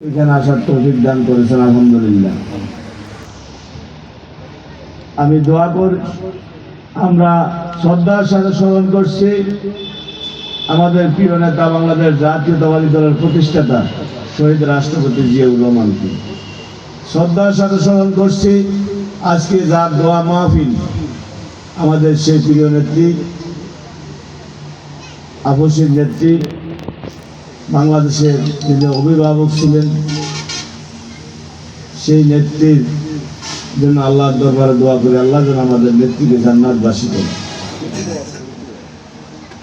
এখানে আসার তৌফিক দান করেছেন, আলহামদুলিল্লাহ। আমি দোয়া করি আমরা শ্রদ্ধার সাথে স্মরণ করছি আমাদের প্রিয় নেতা বাংলাদেশ জাতীয়তাবাদী দলের প্রতিষ্ঠাতা শহীদ রাষ্ট্রপতি জিয়াউর রহমানকে। শ্রদ্ধার সাথে স্মরণ করছি আজকে যার দোয়া মাহফিল আমাদের সেই প্রিয় নেত্রী আপসীর নেত্রী বাংলাদেশের যিনি অভিভাবক ছিলেন, সেই নেত্রীর জন্য আল্লাহর দরবারে দোয়া করে। আল্লাহ যেন আমাদের নেত্রীকে জান্নাতবাসী করে।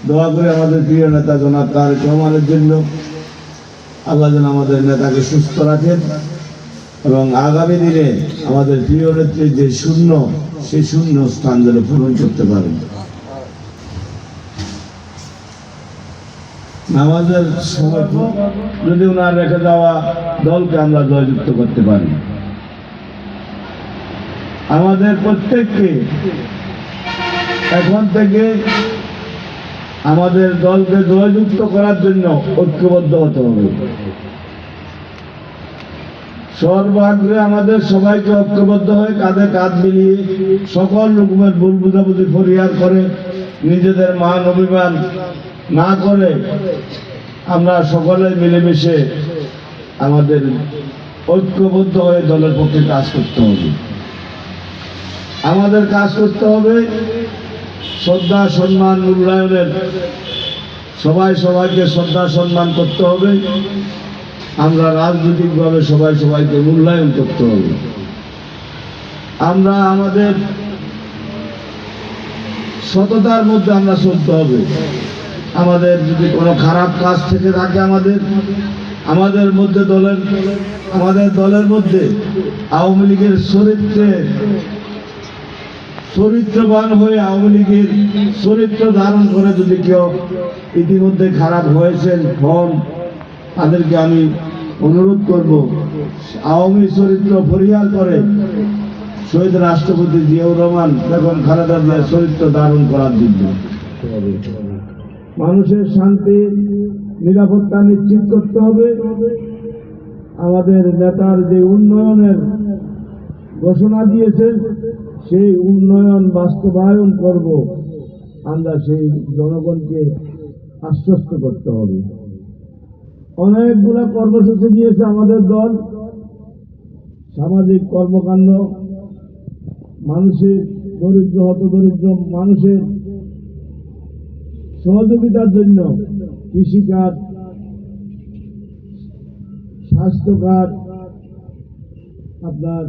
দোয়া করে আমাদের প্রিয় নেতা জনাব তারেক রহমানের জন্য। আল্লাহ যেন আমাদের নেতাকে সুস্থ রাখেন এবং আগামী দিনে আমাদের প্রিয় নেত্রীর যে শূন্য, সেই শূন্য স্থান যেন পূরণ করতে পারেন। নামাজের সময় যদি ওনার রেখে যাওয়া দলকে আমরা জয়যুক্ত করতে পারি। আমাদের প্রত্যেককে এখন থেকে আমাদের দলকে জয়যুক্ত করার জন্য ঐক্যবদ্ধ হতে হবে। সর্বাগ্রে আমাদের সবাইকে ঐক্যবদ্ধ হয়ে কাঁধে কাঁধ মিলিয়ে সকল রকমের ভুল বুঝাবুঝি পরিহার করে নিজেদের মান অভিমান না করে আমরা সকলে মিলেমিশে আমাদের ঐক্যবদ্ধ হয়ে দলের পক্ষে কাজ করতে হবে। আমাদের কাজ করতে হবে শ্রদ্ধা, সম্মান, মূল্যায়নের। সবাই সবাইকে শ্রদ্ধা, সম্মান করতে হবে। আমরা রাজনৈতিকভাবে সবাই সবাইকে মূল্যায়ন করতে হবে। আমরা আমাদের সততার মধ্যে আমরা চলতে হবে। আমাদের যদি কোনো খারাপ কাজ থেকে থাকে আমাদের আমাদের মধ্যে দলের, আমাদের দলের মধ্যে আওয়ামী লীগের চরিত্রে, চরিত্রবান হয়ে আওয়ামী লীগের চরিত্র ধারণ করে যদি কেউ ইতিমধ্যে খারাপ হয়েছেন, হন, তাদেরকে আমি অনুরোধ করব, আওয়ামী চরিত্র পরিহার করে শহীদ রাষ্ট্রপতি জিয়াউর রহমান বেগম খালেদা জিয়ার চরিত্র ধারণ করার জন্য। মানুষের শান্তি, নিরাপত্তা নিশ্চিত করতে হবে। আমাদের নেতার যে উন্নয়নের ঘোষণা দিয়েছেন সেই উন্নয়ন বাস্তবায়ন করব। আমরা সেই জনগণকে আশ্বস্ত করতে হবে। অনেকগুলো কর্মসূচি দিয়েছে আমাদের দল। সামাজিক কর্মকাণ্ড, মানুষের দরিদ্র হত দরিদ্র মানুষের সহযোগিতার জন্য কৃষিকাজ স্বাস্থ্য কার্ড আপনার